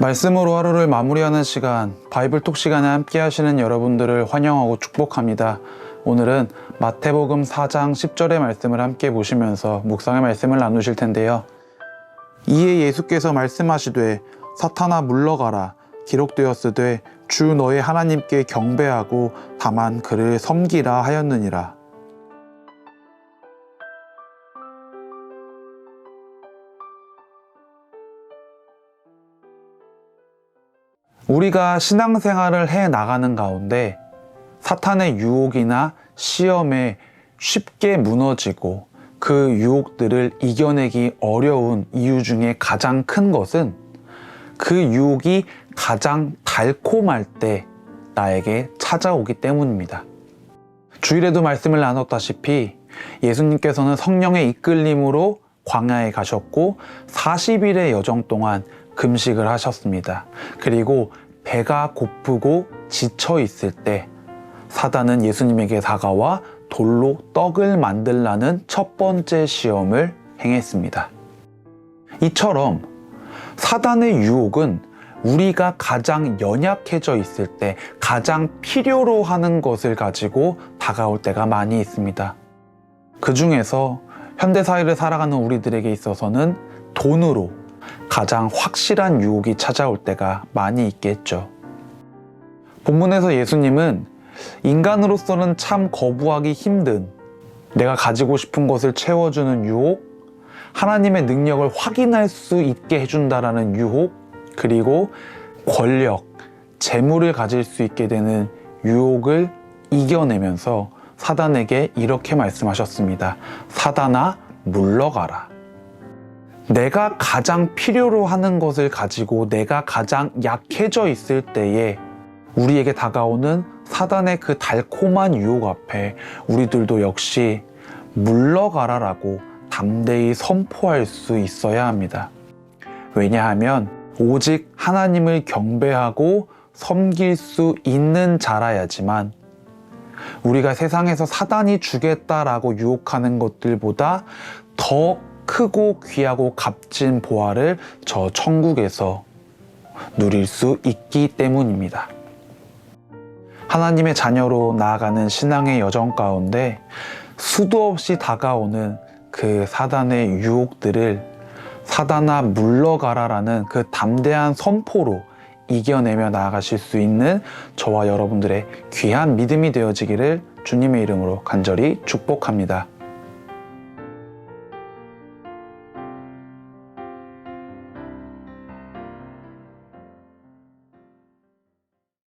말씀으로 하루를 마무리하는 시간, 바이블톡 시간에 함께 하시는 여러분들을 환영하고 축복합니다. 오늘은 마태복음 4장 10절의 말씀을 함께 보시면서 묵상의 말씀을 나누실 텐데요. 이에 예수께서 말씀하시되 사탄아 물러가라 기록되었으되 주 너의 하나님께 경배하고 다만 그를 섬기라 하였느니라. 우리가 신앙생활을 해 나가는 가운데 사탄의 유혹이나 시험에 쉽게 무너지고 그 유혹들을 이겨내기 어려운 이유 중에 가장 큰 것은 그 유혹이 가장 달콤할 때 나에게 찾아오기 때문입니다. 주일에도 말씀을 나눴다시피 예수님께서는 성령의 이끌림으로 광야에 가셨고 40일의 여정 동안 금식을 하셨습니다. 그리고 배가 고프고 지쳐 있을 때 사단은 예수님에게 다가와 돌로 떡을 만들라는 첫 번째 시험을 행했습니다. 이처럼 사단의 유혹은 우리가 가장 연약해져 있을 때 가장 필요로 하는 것을 가지고 다가올 때가 많이 있습니다. 그 중에서 현대사회를 살아가는 우리들에게 있어서는 돈으로 가장 확실한 유혹이 찾아올 때가 많이 있겠죠. 본문에서 예수님은 인간으로서는 참 거부하기 힘든 내가 가지고 싶은 것을 채워주는 유혹, 하나님의 능력을 확인할 수 있게 해준다라는 유혹, 그리고 권력, 재물을 가질 수 있게 되는 유혹을 이겨내면서 사단에게 이렇게 말씀하셨습니다. 사단아, 물러가라. 내가 가장 필요로 하는 것을 가지고 내가 가장 약해져 있을 때에 우리에게 다가오는 사단의 그 달콤한 유혹 앞에 우리들도 역시 물러가라라고 담대히 선포할 수 있어야 합니다. 왜냐하면 오직 하나님을 경배하고 섬길 수 있는 자라야지만 우리가 세상에서 사단이 주겠다라고 유혹하는 것들보다 더 크고 귀하고 값진 보화를 저 천국에서 누릴 수 있기 때문입니다. 하나님의 자녀로 나아가는 신앙의 여정 가운데 수도 없이 다가오는 그 사단의 유혹들을 사단아 물러가라라는 그 담대한 선포로 이겨내며 나아가실 수 있는 저와 여러분들의 귀한 믿음이 되어지기를 주님의 이름으로 간절히 축복합니다.